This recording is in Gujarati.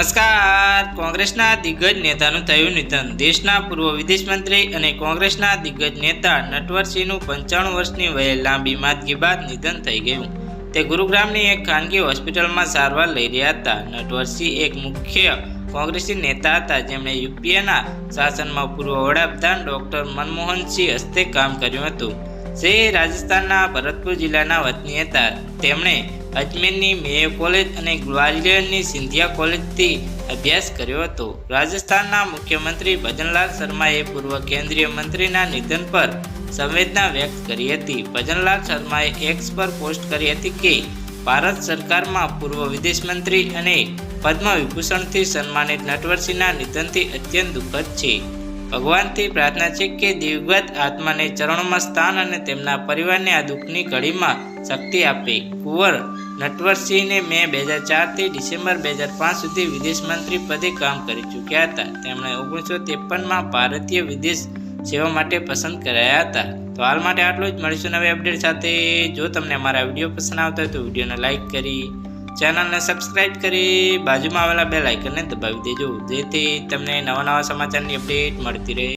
નમસ્કાર. કોંગ્રેસના દિગ્ગજ નેતાનું થયું નિધન. દેશના પૂર્વ વિદેશ મંત્રી અને કોંગ્રેસના દિગ્ગજ નેતા નટવરસિંહનું પંચાણું વર્ષની વયે લાંબી માંદગી બાદ નિધન થઈ ગયું. તે ગુરુગ્રામની એક ખાનગી હોસ્પિટલમાં સારવાર લઈ રહ્યા હતા. નટવરસિંહ એક મુખ્ય કોંગ્રેસી નેતા હતા. જેમણે યુપીએના શાસનમાં પૂર્વ વડાપ્રધાન ડોક્ટર મનમોહનસિંહ હસ્તે કામ કર્યું હતું. જે રાજસ્થાનના ભરતપુર જિલ્લાના વતની હતા. તેમણે અજમેરની મેયો કોલેજ અને ગ્વાલિયરની સિંધિયા કોલેજથી અભ્યાસ કર્યો હતો. રાજસ્થાનના મુખ્યમંત્રી ભજનલાલ શર્માએ પૂર્વ કેન્દ્રીય મંત્રીના નિધન પર સંવેદના વ્યક્ત કરી હતી. ભજનલાલ શર્માએ એક્સ પર પોસ્ટ કરી હતી કે, ભારત સરકારમાં પૂર્વ વિદેશ મંત્રી અને પદ્મ વિભૂષણથી સન્માનિત નટવરસિંહના નિધનથી અત્યંત દુઃખદ છે. ભગવાનથી પ્રાર્થના છે કે દિવગત આત્માને ચરણોમાં સ્થાન અને તેમના પરિવારને આ દુઃખની ઘડીમાં શક્તિ આપી. કુંવર નટવરસિંહને મે બે હજાર ચારથી ડિસેમ્બર બે હજાર પાંચ સુધી વિદેશ મંત્રી પદે કામ કરી ચૂક્યા હતા. તેમણે ઓગણીસો ત્રેપનમાં ભારતીય વિદેશ સેવા માટે પસંદ કરાયા હતા. તો હાલ માટે આટલું જ. મળીશું નવી અપડેટ સાથે. જો તમને અમારા વીડિયો પસંદ આવતા હોય તો વિડીયોને લાઇક કરી, ચેનલને સબસ્ક્રાઇબ કરી, બાજુમાં આવેલા બે લાઇકનને દબાવી દેજો. જેથી તમને નવા નવા સમાચારની અપડેટ મળતી રહે.